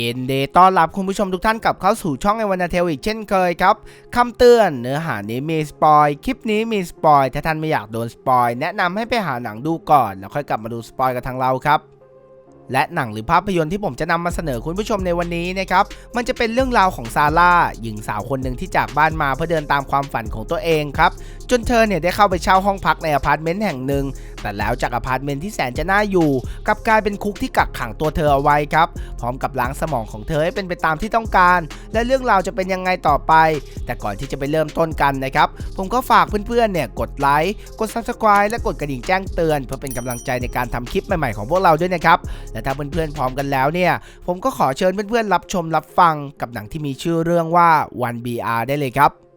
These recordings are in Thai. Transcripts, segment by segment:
เย็นเดย์ต้อนรับคุณผู้ชมทุกท่านกลับเข้าสู่ช่องไอวันาเทลอีกเช่นเคยครับคำเตือนเนื้อหานี้มีสปอยคลิปนี้มีสปอยถ้าท่านไม่อยากโดนสปอยแนะนำให้ไปหาหนังดูก่อน แล้วค่อยกลับมาดูสปอยกับทางเราครับและหนังหรือภาพยนตร์ที่ผมจะนำมาเสนอคุณผู้ชมในวันนี้นะครับ มันจะเป็นเรื่องราวของซาร่าหญิงสาวคนหนึ่งที่จากบ้านมาเพื่อเดินตามความฝันของตัวเองครับ จนเธอเนี่ยได้เข้าไปเช่าห้องพักในอพาร์ตเมนต์แห่งหนึ่ง แต่แล้วจากอพาร์ตเมนต์ที่แสนจะน่าอยู่กลับกลายเป็นคุกที่กักขังตัวเธอเอาไว้ครับ พร้อมกับล้างสมองของเธอให้เป็นไปตามที่ต้องการ และเรื่องราวจะเป็นยังไงต่อไป แต่ก่อนที่จะไปเริ่มต้นกันนะครับ ผมก็ฝากเพื่อนๆเนี่ยกดไลค์กด subscribe และกดกระดิ่งแจ้งเตือน เพื่อเป็นกำลังใจในการทำคลิปใหม่ๆของพวกเราด้วยนะครับและถ้าเพื่อนๆพร้อมกันแล้วเนี่ยผมก็ขอเชิญเพื่อนๆรับชมรับฟังกับหนังที่มีชื่อเรื่องว่า One BR ได้เลยครับ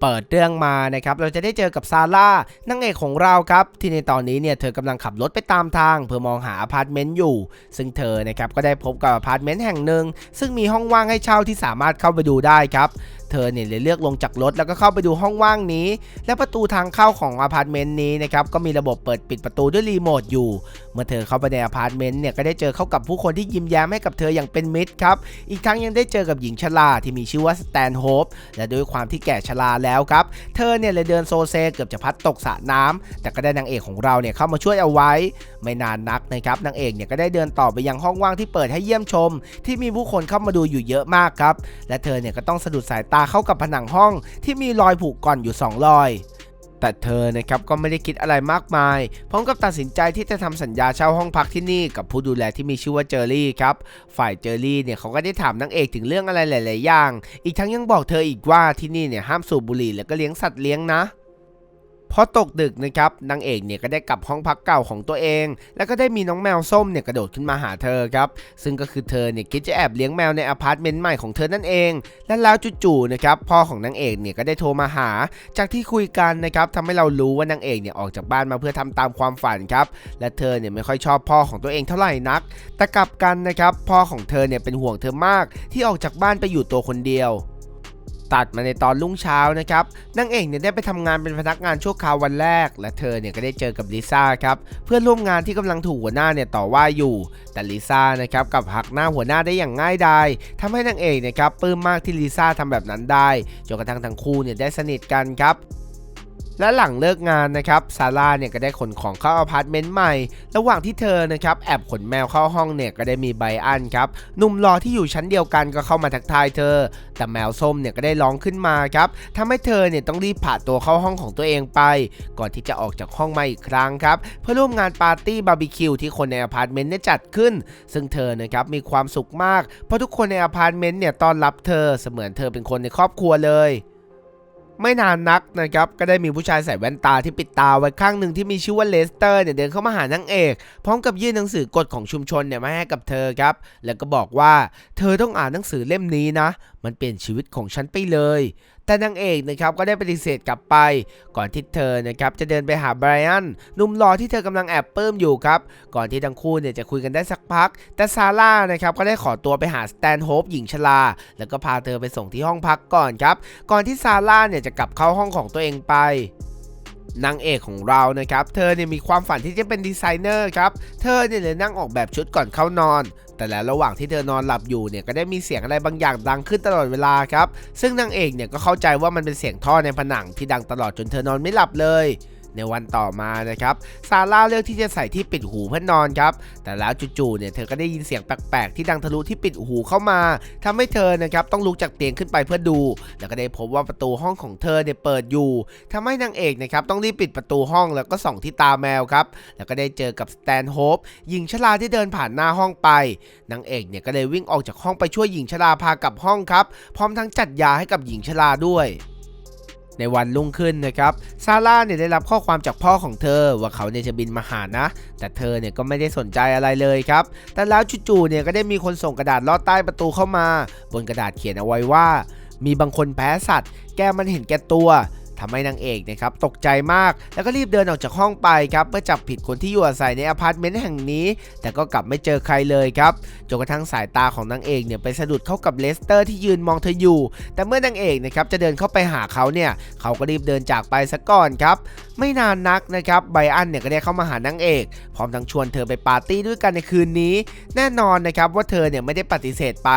เปิดเรื่องมานะครับเราจะได้เจอกับซาร่านางเอกของเราครับ ที่ในตอนนี้เนี่ยเธอกำลังขับรถไปตามทาง เพื่อมองหาอพาร์ตเมนต์อยู่ ซึ่งเธอนะครับก็ได้พบกับอพาร์ตเมนต์แห่งหนึ่งซึ่งมีห้องว่างให้เช่าที่สามารถเข้าไปดูได้ครับ เธอเนี่ยเลยเลือกลงจากรถแล้วก็เข้าไปดูห้องว่างนี้ และประตูทางเข้าของอพาร์ตเมนต์นี้นะครับก็มีระบบเปิดปิดประตูด้วยรีโมทอยู่ เมื่อเธอเข้าไปในอพาร์ตเมนต์เนี่ยก็ได้เจอเข้ากับผู้คนที่ยิ้มแย้มให้กับเธออย่างเป็นมิตรครับอีกทั้งยังได้เจอกับหญิงชราที่มีชื่อว่าสแตนโฮปและด้วยความที่แก่ชราแล้วครับเธอเนี่ยเลยเดินโซเซเกือบจะพัดตกสระน้ำแต่ก็ได้นางเอกของเราเนี่ยเข้ามาช่วยเอาไว้ ไม่นานนักนะครับนางเอกเนี่ยก็ได้เดินต่อไปยังห้องว่างที่เปิดให้เยี่ยมชม ที่มีผู้คนเข้ามาดูอยู่เยอะมากครับและเธอเนี่ยก็ต้องสะดุดสายตาเข้ากับผนังห้องที่มีรอยผุก่อนอยู่สองรอยแต่เธอนะครับก็ไม่ได้คิดอะไรมากมาย พร้อมกับตัดสินใจที่จะทำสัญญาเช่าห้องพักที่นี่กับผู้ดูแลที่มีชื่อว่าเจอรี่ครับ ฝ่ายเจอรี่เนี่ยเขาก็ได้ถามนางเอกถึงเรื่องอะไรหลาย ๆ อย่าง อีกทั้งยังบอกเธออีกว่าที่นี่เนี่ยห้ามสูบบุหรี่แล้วก็เลี้ยงสัตว์เลี้ยงนะ พอตกดึกนะครับนางเอกเนี่ยก็ได้กลับห้องพักเก่าของตัวเอง แล้วก็ได้มีน้องแมวส้มเนี่ยกระโดดขึ้นมาหาเธอครับซึ่งก็คือเธอเนี่ยคิดจะแอบเลี้ยงแมวในอพาร์ตเมนต์ใหม่ของเธอนั่นเอง และแล้วจู่ๆนะครับพ่อของนางเอกเนี่ยก็ได้โทรมาหา จากที่คุยกันนะครับทำให้เรารู้ว่านางเอกเนี่ยออกจากบ้านมาเพื่อทำตามความฝันครับและเธอเนี่ยไม่ค่อยชอบพ่อของตัวเองเท่าไหร่นัก แต่กลับกันนะครับพ่อของเธอเนี่ยเป็นห่วงเธอมาก ที่ออกจากบ้านไปอยู่ตัวคนเดียว ตัดมาในตอนรุ่งเช้านะครับนางเอกเนี่ยได้ไปทำงานเป็นพนักงานชั่วคราววันแรก และเธอเนี่ยก็ได้เจอกับลิซ่าครับเพื่อนร่วมงานที่กำลังถูกหัวหน้าเนี่ยต่อว่าอยู่ แต่ลิซ่านะครับกับหักหน้าหัวหน้าได้อย่างง่ายดายทำให้นางเอกเนะครับปลื้มมากที่ลิซ่าทำแบบนั้นได้จนกระทั่งทั้งคู่เนี่ยได้สนิทกันครับ และหลังเลิกงานนะครับซาร่าเนี่ยก็ได้ขนของเข้าอพาร์ตเมนต์ใหม่ ระหว่างที่เธอนะครับแอบขนแมวเข้าห้องเนี่ยก็ได้มีไบอันครับหนุ่มรอที่อยู่ชั้นเดียวกันก็เข้ามาทักทายเธอ แต่แมวส้มเนี่ยก็ได้ร้องขึ้นมาครับทำให้เธอเนี่ยต้องรีบผ่าตัวเข้าห้องของตัวเองไป ก่อนที่จะออกจากห้องมาอีกครั้งครับเพื่อร่วมงานปาร์ตี้บาร์บีคิวที่คนในอพาร์ตเมนต์เนี่ยจัดขึ้น ซึ่งเธอนะครับมีความสุขมาก เพราะทุกคนในอพาร์ตเมนต์เนี่ยต้อนรับเธอเสมือนเธอเป็นคนในครอบครัวเลย ไม่นานนักนะครับก็ได้มีผู้ชายใส่แว่นตาที่ปิดตาไว้ข้างหนึ่งที่มีชื่อว่าเลสเตอร์เนี่ยเดินเข้ามาหานางเอก พร้อมกับยื่นหนังสือกฎของชุมชนเนี่ยมาให้กับเธอครับ แล้วก็บอกว่า เธอต้องอ่านหนังสือเล่มนี้นะ มันเปลี่ยนชีวิตของฉันไปเลย แต่นางเอกนะครับก็ได้ปฏิเสธกลับไป ก่อนที่เธอนะครับจะเดินไปหาไบรอันหนุ่มหล่อที่เธอกำลังแอบปลื้มอยู่ครับ ก่อนที่ทั้งคู่เนี่ยจะคุยกันได้สักพัก แต่ซาร่านะครับก็ได้ขอตัวไปหาสแตนโฮปหญิงชรา แล้วก็พาเธอไปส่งที่ห้องพักก่อนครับ ก่อนที่ซาร่าเนี่ยจะกลับเข้าห้องของตัวเองไป นางเอกของเรานะครับ เธอเนี่ยมีความฝันที่จะเป็นดีไซเนอร์ครับ เธอเนี่ยเลยนั่งออกแบบชุดก่อนเข้านอน แต่แล้วระหว่างที่เธอนอนหลับอยู่เนี่ยก็ได้มีเสียงอะไรบางอย่างดังขึ้นตลอดเวลาครับ ซึ่งนางเอกเนี่ยก็เข้าใจว่ามันเป็นเสียงท่อในผนังที่ดังตลอดจนเธอนอนไม่หลับเลย ในวันต่อมานะครับซาร่าเลือกที่จะใส่ที่ปิดหูเพื่อนนอนครับ แต่แล้วจู่ๆเนี่ยเธอก็ได้ยินเสียงแปลกๆ ที่ดังทะลุที่ปิดหูเข้ามาทำให้เธอนะครับต้องลุกจากเตียงขึ้นไปเพื่อดู แล้วก็ได้พบว่าประตูห้องของเธอเนี่ยเปิดอยู่ทำให้นางเอกนะครับต้องรีบปิดประตูห้องแล้วก็ส่องที่ตาแมวครับ แล้วก็ได้เจอกับสแตนโฮปหญิงชราที่เดินผ่านหน้าห้องไป นางเอกเนี่ยก็เลยวิ่งออกจากห้องไปช่วยหญิงชราพากลับห้องครับ พร้อมทั้งจัดยาให้กับหญิงชราด้วย ในวันรุ่งขึ้นนะครับซาร่าเนี่ยได้รับข้อความจากพ่อของเธอว่าเขาเนี่ยจะบินมาหานะ แต่เธอเนี่ยก็ไม่ได้สนใจอะไรเลยครับ แต่แล้วจู่ๆเนี่ยก็ได้มีคนส่งกระดาษลอดใต้ประตูเข้ามา บนกระดาษเขียนเอาไว้ว่า มีบางคนแพ้สัตว์ แกมันเห็นแก่ตัว ทำให้นางเอกนะครับตกใจมาก แล้วก็รีบเดินออกจากห้องไปครับเพื่อจับผิดคนที่อยู่อาศัยในอพาร์ตเมนต์แห่งนี้ แต่ก็กลับไม่เจอใครเลยครับจนกระทั่งสายตาของนางเอกเนี่ยไปสะดุดเข้ากับเลสเตอร์ที่ยืนมองเธออยู่ แต่เมื่อนางเอกนะครับจะเดินเข้าไปหาเขาเนี่ยเขาก็รีบเดินจากไปซะก่อนครับไม่นานนักนะครับไบอันเนี่ยก็ได้เข้ามาหานางเอก พร้อมทั้งชวนเธอไปปาร์ตี้ด้วยกันในคืนนี้ แน่นอนนะครับว่าเธอเนี่ยไม่ได้ปฏิเสธไป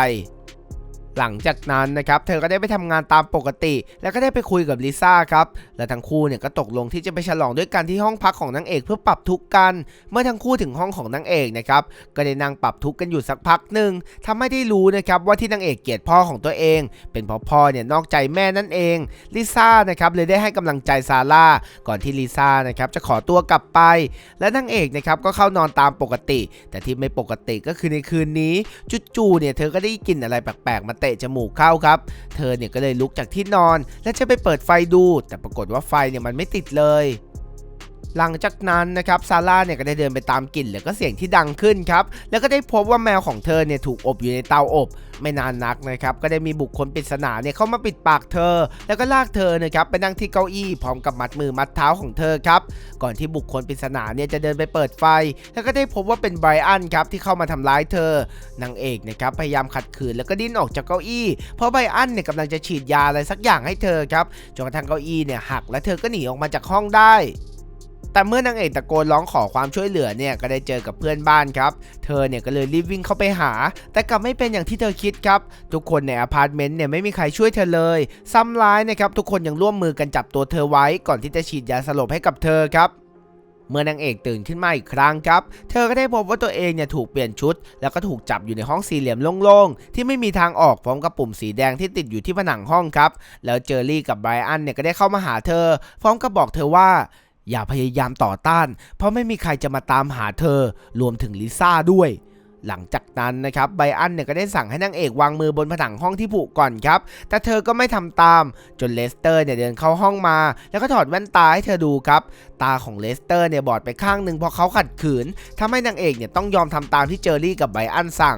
หลังจากนั้นนะครับเธอก็ได้ไปทำงานตามปกติ แล้วก็ได้ไปคุยกับลิซ่าครับและทั้งคู่เนี่ยก็ตกลงที่จะไปฉลองด้วยกันที่ห้องพักของนางเอกเพื่อปรับทุกข์กัน เมื่อทั้งคู่ถึงห้องของนางเอกนะครับก็ได้นั่งปรับทุกข์กันอยู่สักพักหนึ่งทำให้ได้รู้นะครับว่าที่นางเอกเกลียดพ่อของตัวเอง เป็นเพราะพ่อเนี่ยนอกใจแม่นั่นเองลิซ่านะครับเลยได้ให้กำลังใจซาร่าก่อนที่ลิซ่านะครับจะขอตัวกลับไป และนางเอกนะครับก็เข้านอนตามปกติ แต่ที่ไม่ปกติก็คือในคืนนี้จู่ๆเนี่ยเธอก็ได้กลิ่นอะไรแปลกๆมาเตะจมูกเข้าครับ เธอเนี่ยก็เลยลุกจากที่นอน และจะไปเปิดไฟดู แต่ปรากฏว่าไฟเนี่ยมันไม่ติดเลย หลังจากนั้นนะครับซาร่าเนี่ยก็ได้เดินไปตามกลิ่นแล้วก็เสียงที่ดังขึ้นครับแล้วก็ได้พบว่าแมวของเธอเนี่ยถูกอบอยู่ในเตาอบ ไม่นานนักนะครับก็ได้มีบุคคลปริศนาเนี่ยเข้ามาปิดปากเธอ แล้วก็ลากเธอนะครับไปนั่งที่เก้าอี้พร้อมกับมัดมือมัดเท้าของเธอครับก่อนที่บุคคลปริศนาเนี่ยจะเดินไปเปิดไฟ แล้วก็ได้พบว่าเป็นไบรอันครับที่เข้ามาทำร้ายเธอนางเอกนะครับพยายามขัดขืนแล้วก็ดิ้นออกจากเก้าอี้ เพราะไบรอันเนี่ยกำลังจะฉีดยาอะไรสักอย่างให้เธอครับจนกระทั่งเก้าอี้เนี่ยหักและเธอก็หนีออกมาจากห้องได้ แต่เมื่อนางเอกตะโกนร้องขอความช่วยเหลือเนี่ยก็ได้เจอกับเพื่อนบ้านครับ เธอเนี่ยก็เลยรีบวิ่งเข้าไปหา แต่กลับไม่เป็นอย่างที่เธอคิดครับ ทุกคนในอพาร์ตเมนต์เนี่ยไม่มีใครช่วยเธอเลย ซ้ำร้ายนะครับทุกคนยังร่วมมือกันจับตัวเธอไว้ ก่อนที่จะฉีดยาสลบให้กับเธอครับเมื่อนางเอกตื่นขึ้นมาอีกครั้งครับ เธอก็ได้พบว่าตัวเองเนี่ยถูกเปลี่ยนชุด แล้วก็ถูกจับอยู่ในห้องสี่เหลี่ยมโล่งๆ ที่ไม่มีทางออกพร้อมกับปุ่มสีแดงที่ติดอยู่ที่ผนังห้องครับ แล้วเจอรี่กับไบรอันเนี่ยก็ได้เข้ามาหาเธอ พร้อมกับบอกเธอว่า อย่าพยายามต่อต้าน เพราะไม่มีใครจะมาตามหาเธอ รวมถึงลิซ่าด้วย หลังจากนั้นนะครับไบอันเนี่ยก็ได้สั่งให้นางเอกวางมือบนผนังห้องที่ผุก่อนครับ แต่เธอก็ไม่ทำตาม จนเลสเตอร์เนี่ยเดินเข้าห้องมา แล้วก็ถอดแว่นตาให้เธอดูครับ ตาของเลสเตอร์เนี่ยบอดไปข้างหนึ่งเพราะเขาขัดขืนทำให้นางเอกเนี่ยต้องยอมทำตามที่เจอรี่กับไบอันสั่ง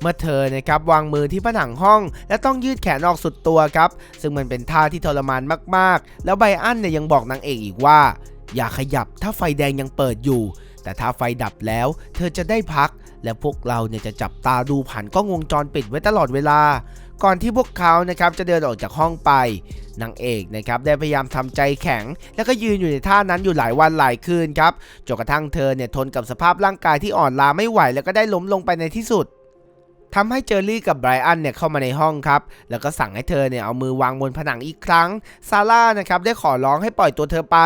เมื่อเธอนะครับวางมือที่ผนังห้อง และต้องยืดแขนออกสุดตัวครับ ซึ่งมันเป็นท่าที่ทรมานมากๆ แล้วไบอันเนี่ยยังบอกนางเอกอีกว่า อย่าขยับถ้าไฟแดงยังเปิดอยู่ แต่ถ้าไฟดับแล้ว เธอจะได้พัก และพวกเราเนี่ยจะจับตาดูผ่านกล้องวงจรปิดไว้ตลอดเวลา ก่อนที่พวกเขานะครับจะเดินออกจากห้องไปนางเอกนะครับได้พยายามทำใจแข็ง แล้วก็ยืนอยู่ในท่านั้นอยู่หลายวันหลายคืนครับจนกระทั่งเธอเนี่ยทนกับสภาพร่างกายที่อ่อนล้าไม่ไหวแล้วก็ได้ล้มลงไปในที่สุด ทำให้เจอรี่กับไบรอันเนี่ยเข้ามาในห้องครับ แล้วก็สั่งให้เธอเนี่ยเอามือวางบนผนังอีกครั้ง ซาร่านะครับได้ขอร้องให้ปล่อยตัวเธอไป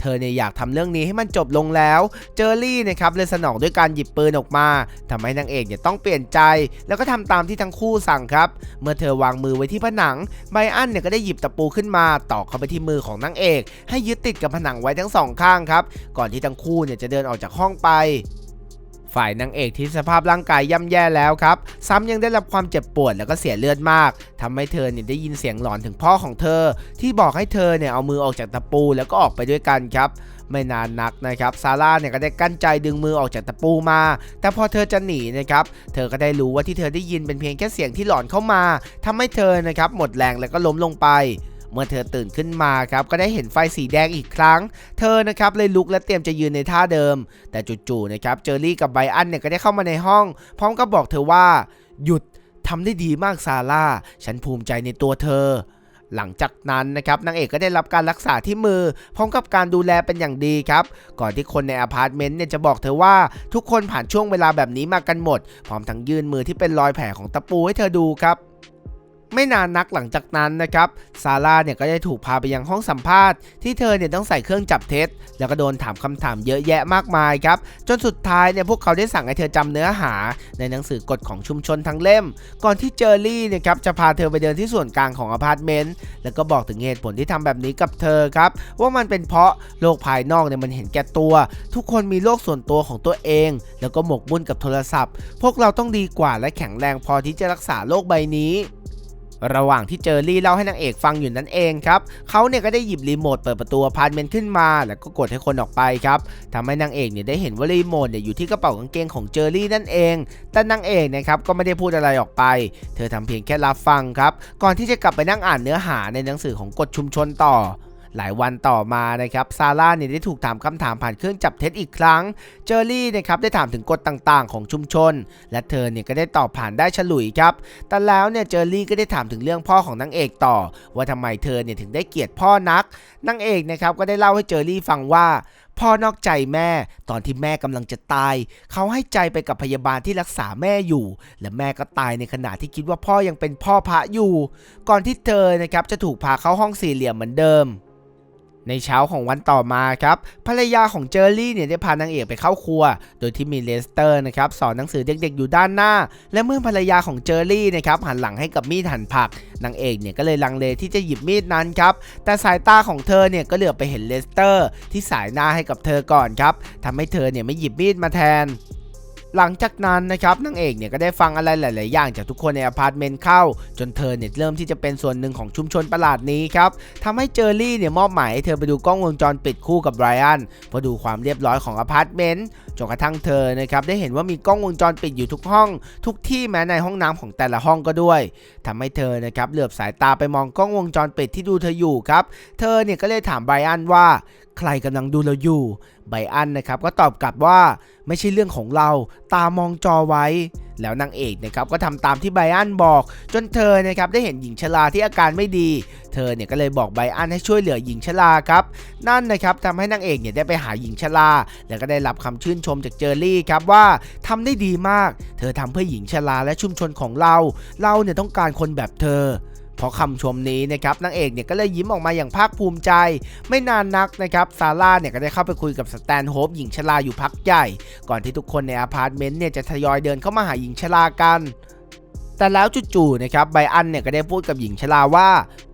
เธอเนี่ยอยากทำเรื่องนี้ให้มันจบลงแล้ว เจอรี่นะครับเลยสนองด้วยการหยิบปืนออกมาทำให้นางเอกเนี่ยต้องเปลี่ยนใจ แล้วก็ทำตามที่ทั้งคู่สั่งครับ เมื่อเธอวางมือไว้ที่ผนัง ไบรอันเนี่ยก็ได้หยิบตะปูขึ้นมาตอกเข้าไปที่มือของนางเอก ให้ยึดติดกับผนังไว้ทั้งสองข้างครับ ก่อนที่ทั้งคู่เนี่ยจะเดินออกจากห้องไป ฝ่ายนางเอกที่สภาพร่างกายย่ำแย่แล้วครับ ซ้ำยังได้รับความเจ็บปวดแล้วก็เสียเลือดมากทำให้เธอเนี่ยได้ยินเสียงหลอนถึงพ่อของเธอ ที่บอกให้เธอเนี่ยเอามือออกจากตะปูแล้วก็ออกไปด้วยกันครับไม่นานนักนะครับซาร่าเนี่ยก็ได้กั้นใจดึงมือออกจากตะปูมา แต่พอเธอจะหนีนะครับเธอก็ได้รู้ว่าที่เธอได้ยินเป็นเพียงแค่เสียงที่หลอนเข้ามาทำให้เธอนะครับหมดแรงแล้วก็ล้มลงไป เมื่อเธอตื่นขึ้นมาครับก็ได้เห็นไฟสีแดงอีกครั้ง เธอนะครับเลยลุกและเตรียมจะยืนในท่าเดิม แต่จู่ๆนะครับเจอรี่กับไบรอันเนี่ยก็ได้เข้ามาในห้อง พร้อมกับบอกเธอว่า หยุดทำได้ดีมากซาร่าฉันภูมิใจในตัวเธอหลังจากนั้นนะครับนางเอกก็ได้รับการรักษาที่มือ พร้อมกับการดูแลเป็นอย่างดีครับ ก่อนที่คนในอพาร์ตเมนต์เนี่ยจะบอกเธอว่าทุกคนผ่านช่วงเวลาแบบนี้มากันหมด พร้อมทั้งยื่นมือที่เป็นรอยแผลของตะปูให้เธอดูครับ ไม่นานนักหลังจากนั้นนะครับซาร่าเนี่ยก็ได้ถูกพาไปยังห้องสัมภาษณ์ที่เธอเนี่ยต้องใส่เครื่องจับเท็จ แล้วก็โดนถามคำถามเยอะแยะมากมายครับจนสุดท้ายเนี่ยพวกเขาได้สั่งให้เธอจำเนื้อหา ในหนังสือกฎของชุมชนทั้งเล่ม ก่อนที่เจอรี่เนี่ยครับจะพาเธอไปเดินที่ส่วนกลางของอพาร์ตเมนต์แล้วก็บอกถึงเหตุผลที่ทำแบบนี้กับเธอครับว่ามันเป็นเพราะโลกภายนอกเนี่ยมันเห็นแก่ตัว ทุกคนมีโลกส่วนตัวของตัวเอง แล้วก็หมกมุ่นกับโทรศัพท์ พวกเราต้องดีกว่าและแข็งแรงพอที่จะรักษาโลกใบนี้ ระหว่างที่เจอรี่เล่าให้นางเอกฟังอยู่นั่นเองครับเขาเนี่ยก็ได้หยิบรีโมทเปิดประตูอพาร์ตเมนต์ขึ้นมา แล้วก็กดให้คนออกไปครับทำให้นางเอกเนี่ยได้เห็นว่ารีโมทเนี่ยอยู่ที่กระเป๋ากางเกงของเจอรี่นั่นเอง แต่นางเอกนะครับก็ไม่ได้พูดอะไรออกไป เธอทำเพียงแค่รับฟังครับ ก่อนที่จะกลับไปนั่งอ่านเนื้อหาในหนังสือของกฎชุมชนต่อ หลายวันต่อมานะครับซาร่าเนี่ยได้ถูกถามคำถามผ่านเครื่องจับเท็จอีกครั้ง เจอรี่นะครับได้ถามถึงกฎต่างๆ ของชุมชน และเธอเนี่ยก็ได้ตอบผ่านได้ฉลุยครับ แต่แล้วเนี่ยเจอรี่ก็ได้ถามถึงเรื่องพ่อของนางเอกต่อ ว่าทำไมเธอเนี่ยถึงได้เกลียดพ่อนักนางเอกนะครับก็ได้เล่าให้เจอรี่ฟังว่าพ่อนอกใจแม่ตอนที่แม่กำลังจะตาย เขาให้ใจไปกับพยาบาลที่รักษาแม่อยู่ และแม่ก็ตายในขณะที่คิดว่าพ่อยังเป็นพ่อพระอยู่ ก่อนที่เธอนะครับจะถูกพาเข้าห้องสี่เหลี่ยมเหมือนเดิม ในเช้าของวันต่อมาครับภรรยาของเจอรี่เนี่ยได้พานางเอกไปเข้าครัว โดยที่มีเลสเตอร์นะครับสอนหนังสือเด็กๆอยู่ด้านหน้า และเมื่อภรรยาของเจอรี่นะครับหันหลังให้กับมีดหั่นผักนางเอกเนี่ยก็เลยลังเลที่จะหยิบมีดนั้นครับแต่สายตาของเธอเนี่ยก็เหลือบไปเห็นเลสเตอร์ ที่สายหน้าให้กับเธอก่อนครับทำให้เธอเนี่ยไม่หยิบมีดมาแทน หลังจากนั้นนะครับนางเอกเนี่ยก็ได้ฟังอะไรหลาย ๆ อย่างจากทุกคนในอพาร์ตเมนต์เข้า จนเธอเนี่ยเริ่มที่จะเป็นส่วนหนึ่งของชุมชนประหลาดนี้ครับทำให้เจอรี่เนี่ยมอบหมายให้เธอไปดูกล้องวงจรปิดคู่กับไบรอันเพื่อดูความเรียบร้อยของอพาร์ตเมนต์จนกระทั่งเธอนะครับได้เห็นว่ามีกล้องวงจรปิดอยู่ทุกห้อง ทุกที่แม้ในห้องน้ำของแต่ละห้องก็ด้วยทำให้เธอนะครับเหลือบสายตาไปมองกล้องวงจรปิดที่ดูเธออยู่ครับเธอเนี่ยก็เลยถามไบรอันว่าใครกำลังดูเราอยู่ไบรอันนะครับก็ตอบกลับว่า ไม่ใช่เรื่องของเรา ตามองจอไว้ แล้วนางเอกนะครับก็ทำตามที่ไบอันบอก จนเธอนะครับได้เห็นหญิงชราที่อาการไม่ดี เธอเนี่ยก็เลยบอกไบอันให้ช่วยเหลือหญิงชราครับ นั่นนะครับทำให้นางเอกเนี่ยได้ไปหาหญิงชราแล้วก็ได้รับคำชื่นชมจากเจอรี่ครับว่าทำได้ดีมาก เธอทำเพื่อหญิงชราและชุมชนของเรา เราเนี่ยต้องการคนแบบเธอ เพราะคำชมนี้นะครับนางเอกเนี่ยก็เลยยิ้มออกมาอย่างภาคภูมิใจ ไม่นานนักนะครับซาร่าเนี่ยก็ได้เข้าไปคุยกับสแตนโฮปหญิงชราอยู่พักใหญ่ ก่อนที่ทุกคนในอพาร์ตเมนต์เนี่ยจะทยอยเดินเข้ามาหาหญิงชรากันแต่แล้วจู่ๆนะครับไบอันเนี่ยก็ได้พูดกับหญิงชราว่า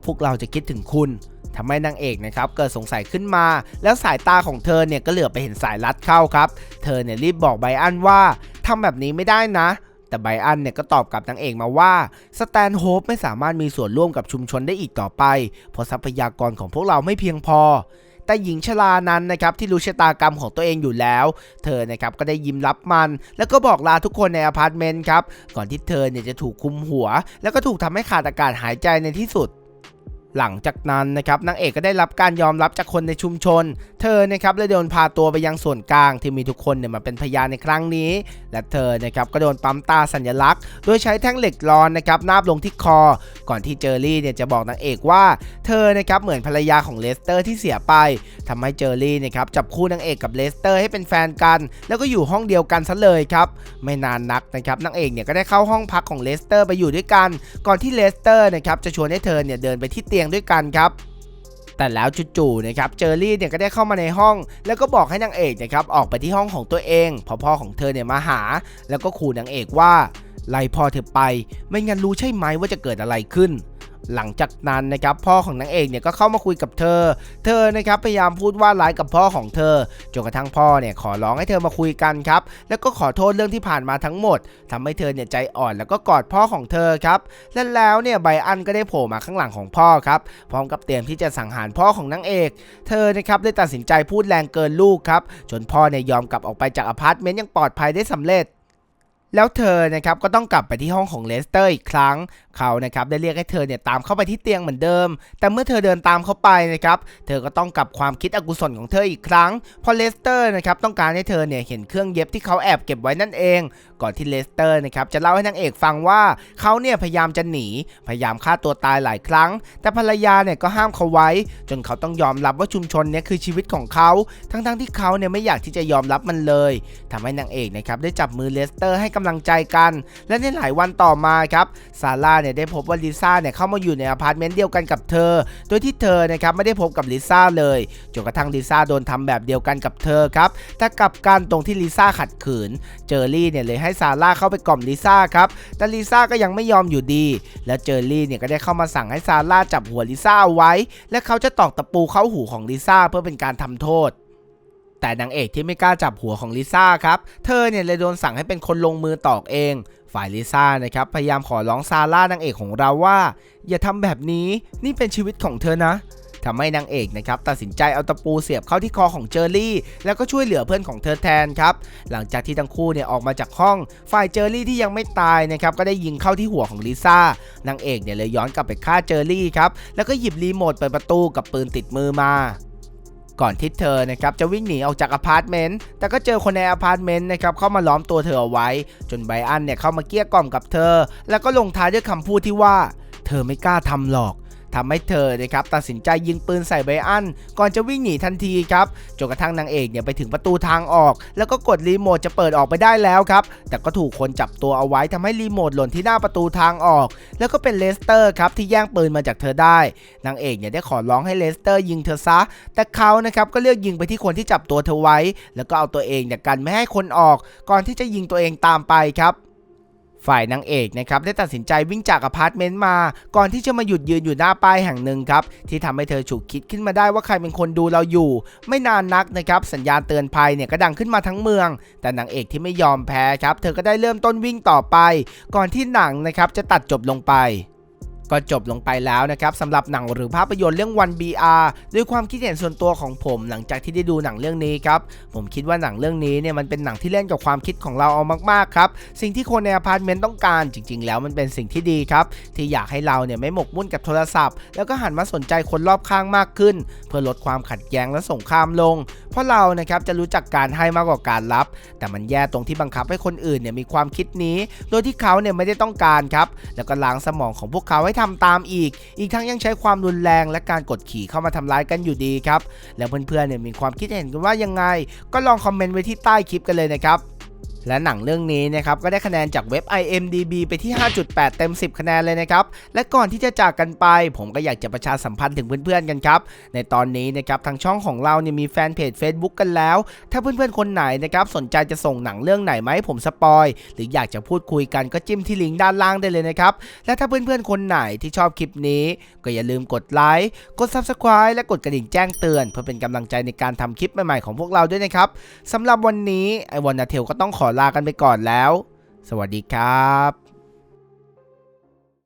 พวกเราจะคิดถึงคุณทำให้นางเอกนะครับเกิดสงสัยขึ้นมา แล้วสายตาของเธอเนี่ยก็เหลือบไปเห็นสายลัดเข้าครับ เธอเนี่ยรีบบอกไบอันว่าทำแบบนี้ไม่ได้นะ แต่ไบอันเนี่ยก็ตอบกับนางเอกมาว่าสแตนโฮปไม่สามารถมีส่วนร่วมกับชุมชนได้อีกต่อไป เพราะทรัพยากรของพวกเราไม่เพียงพอแต่หญิงชรานั้นนะครับที่รู้ชะตากรรมของตัวเองอยู่แล้ว เธอนะครับก็ได้ยิ้มรับมัน แล้วก็บอกลาทุกคนในอพาร์ตเมนต์ครับ ก่อนที่เธอเนี่ยจะถูกคุมหัว แล้วก็ถูกทำให้ขาดอากาศหายใจในที่สุด หลังจากนั้นนะครับนางเอกก็ได้รับการยอมรับจากคนในชุมชน เธอนะครับเลยโดนพาตัวไปยังส่วนกลางที่มีทุกคนเนี่ยมาเป็นพยานในครั้งนี้ และเธอนะครับก็โดนปั๊มตาสัญลักษณ์ โดยใช้แท่งเหล็กร้อนนะครับนาบลงที่คอ ก่อนที่เจอรี่เนี่ยจะบอกนางเอกว่า เธอนะครับเหมือนภรรยาของเลสเตอร์ที่เสียไปทำให้เจอรี่นะครับจับคู่นางเอกกับเลสเตอร์ให้เป็นแฟนกัน แล้วก็อยู่ห้องเดียวกันซะเลยครับไม่นานนักนะครับนางเอกเนี่ยก็ได้เข้าห้องพักของเลสเตอร์ไปอยู่ด้วยกัน ก่อนที่เลสเตอร์นะครับจะชวนให้เธอเนี่ยเดินไปที่เตียงด้วยกันครับแต่แล้วจู่ๆนะครับเจอรี่เนี่ยก็ได้เข้ามาในห้อง แล้วก็บอกให้นางเอกนะครับออกไปที่ห้องของตัวเองพอพ่อของเธอเนี่ยมาหา แล้วก็ขู่นางเอกว่าไล่พ่อเธอไป ไม่งั้นรู้ใช่ไหมว่าจะเกิดอะไรขึ้น หลังจากนั้นนะครับพ่อของนางเอกเนี่ยก็เข้ามาคุยกับเธอ เธอนะครับพยายามพูดว่าร้ายกับพ่อของเธอจนกระทั่งพ่อเนี่ยขอร้องให้เธอมาคุยกันครับแล้วก็ขอโทษเรื่องที่ผ่านมาทั้งหมดทำให้เธอเนี่ยใจอ่อนแล้วก็กอดพ่อของเธอครับและแล้วเนี่ยไบอันก็ได้โผล่มาข้างหลังของพ่อครับพร้อมกับเตรียมที่จะสังหารพ่อของนางเอก เธอนะครับได้ตัดสินใจพูดแรงเกินลูกครับจนพ่อเนี่ยยอมกลับออกไปจากอพาร์ตเมนต์ย่างปลอดภัยได้สำเร็จ แล้วเธอนะครับก็ต้องกลับไปที่ห้องของเลสเตอร์อีกครั้ง เขานะครับได้เรียกให้เธอเนี่ยตามเข้าไปที่เตียงเหมือนเดิม แต่เมื่อเธอเดินตามเข้าไปนะครับ เธอก็ต้องกลับความคิดอกุศลของเธออีกครั้ง เพราะเลสเตอร์นะครับต้องการให้เธอเนี่ยเห็นเครื่องเย็บที่เขาแอบเก็บไว้นั่นเอง ก่อนที่เลสเตอร์นะครับจะเล่าให้นางเอกฟังว่าเขาเนี่ยพยายามจะหนี พยายามฆ่าตัวตายหลายครั้ง แต่ภรรยาเนี่ยก็ห้ามเขาไว้ จนเขาต้องยอมรับว่าชุมชนเนี่ยคือชีวิตของเขา ทั้งๆที่เขาเนี่ยไม่อยากที่จะยอมรับมันเลยทำให้นางเอกนะครับได้จับมือเลสเตอร์ให้กำลังใจกัน และในหลายวันต่อมาครับซาร่าเนี่ยได้พบว่าลิซ่าเนี่ยเข้ามาอยู่ในอพาร์ตเมนต์เดียวกันกับเธอ โดยที่เธอนะครับไม่ได้พบกับลิซ่าเลยจนกระทั่งลิซ่าโดนทำแบบเดียวกันกับเธอครับแต่กลับกันตรงที่ลิซ่าขัดขืน เจอรี่เนี่ยเลยให้ซาร่าเข้าไปกล่อมลิซ่าครับแต่ลิซ่าก็ยังไม่ยอมอยู่ดี แล้วเจอรี่เนี่ยก็ได้เข้ามาสั่งให้ซาร่าจับหัวลิซ่าเอาไว้ และเขาจะตอกตะปูเข้าหูของลิซ่าเพื่อเป็นการทำโทษ แต่นางเอกที่ไม่กล้าจับหัวของลิซ่าครับ เธอเนี่ยเลยโดนสั่งให้เป็นคนลงมือตอกเอง ฝ่ายลิซ่านะครับพยายามขอร้องซาร่านางเอกของเราว่า อย่าทำแบบนี้นี่เป็นชีวิตของเธอนะทำให้นางเอกนะครับตัดสินใจเอาตะปูเสียบเข้าที่คอของเจอรี่ แล้วก็ช่วยเหลือเพื่อนของเธอแทนครับ หลังจากที่ทั้งคู่เนี่ยออกมาจากห้อง ฝ่ายเจอรี่ที่ยังไม่ตายนะครับก็ได้ยิงเข้าที่หัวของลิซ่านางเอกเนี่ยเลยย้อนกลับไปฆ่าเจอรี่ครับแล้วก็หยิบรีโมทเปิดประตูกับปืนติดมือมา ก่อนที่เธอนะครับจะวิ่งหนีออกจากอพาร์ตเมนต์แต่ก็เจอคนในอพาร์ตเมนต์นะครับเข้ามาล้อมตัวเธอเอาไว้ จนไบอันเนี่ยเข้ามาเกลี้ยกล่อมกับเธอ แล้วก็ลงท้ายด้วยคำพูดที่ว่า เธอไม่กล้าทำหรอก ทำให้เธอนะครับตัดสินใจยิงปืนใส่ไบอัน ก่อนจะวิ่งหนีทันทีครับจนกระทั่งนางเอกเนี่ยไปถึงประตูทางออก แล้วก็กดรีโมทจะเปิดออกไปได้แล้วครับแต่ก็ถูกคนจับตัวเอาไว้ทำให้รีโมทหล่นที่หน้าประตูทางออก แล้วก็เป็นเลสเตอร์ครับที่แย่งปืนมาจากเธอได้ นางเอกเนี่ยได้ขอร้องให้เลสเตอร์ยิงเธอซะ แต่เขานะครับก็เลือกยิงไปที่คนที่จับตัวเธอไว้ แล้วก็เอาตัวเองเนี่ยกันไม่ให้คนออก ก่อนที่จะยิงตัวเองตามไปครับ ฝ่ายนางเอกนะครับได้ตัดสินใจวิ่งจากอพาร์ตเมนต์มา ก่อนที่จะมาหยุดยืนอยู่หน้าป้ายแห่งหนึ่งครับที่ทำให้เธอฉุกคิดขึ้นมาได้ว่าใครเป็นคนดูเราอยู่ ไม่นานนักนะครับสัญญาณเตือนภัยเนี่ยก็ดังขึ้นมาทั้งเมือง แต่นางเอกที่ไม่ยอมแพ้ครับเธอก็ได้เริ่มต้นวิ่งต่อไป ก่อนที่หนังนะครับจะตัดจบลงไป ก็จบลงไปแล้วนะครับสำหรับหนังหรือภาพยนตร์เรื่อง 1 BR ด้วยความคิดเห็นส่วนตัวของผมหลังจากที่ได้ดูหนังเรื่องนี้ครับ ผมคิดว่าหนังเรื่องนี้เนี่ยมันเป็นหนังที่เล่นกับความคิดของเราเอามากๆครับ สิ่งที่คนในอพาร์ตเมนต์ต้องการจริง ๆ แล้วมันเป็นสิ่งที่ดีครับ ที่อยากให้เราเนี่ยไม่หมกมุ่นกับโทรศัพท์ แล้วก็หันมาสนใจคนรอบข้างมากขึ้น เพื่อลดความขัดแย้งและสงครามลง เพราะเรานะครับจะรู้จักการให้มากกว่าการรับ แต่มันแย่ตรงที่บังคับให้คนอื่นเนี่ยมีความคิดนี้ โดยที่เขาเนี่ยไม่ได้ต้องการครับแล้วก็ล้างสมองของพวกเขาให้ททำตามอีก อีกทั้งยังใช้ความรุนแรงและการกดขี่เข้ามาทำร้ายกันอยู่ดีครับ แล้วเพื่อนๆเนี่ยมีความคิดเห็นกันว่ายังไง ก็ลองคอมเมนต์ไว้ที่ใต้คลิปกันเลยนะครับ และหนังเรื่องนี้นะครับก็ได้คะแนนจากเว็บ IMDB ไปที่ 5.8 เต็ม 10 คะแนนเลยนะครับและก่อนที่จะจากกันไป ผมก็อยากจะประชาสัมพันธ์ถึงเพื่อนๆกันครับในตอนนี้นะครับทางช่องของเราเนี่ยมีแฟนเพจ Facebook กันแล้ว ถ้าเพื่อนๆคนไหนนะครับสนใจจะส่งหนังเรื่องไหนมาให้ผมสปอยหรืออยากจะพูดคุยกันก็จิ้มที่ลิงก์ด้านล่างได้เลยนะครับและถ้าเพื่อนๆคนไหนที่ชอบคลิปนี้ ก็อย่าลืมกดไลค์กด Subscribe และกดกระดิ่งแจ้งเตือน เพื่อเป็นกำลังใจในการทำคลิปใหม่ๆของพวกเราด้วยนะครับสำหรับวันนี้ไอวอนนาเทลก็ต้องขอลากันไปก่อนแล้ว สวัสดีครับ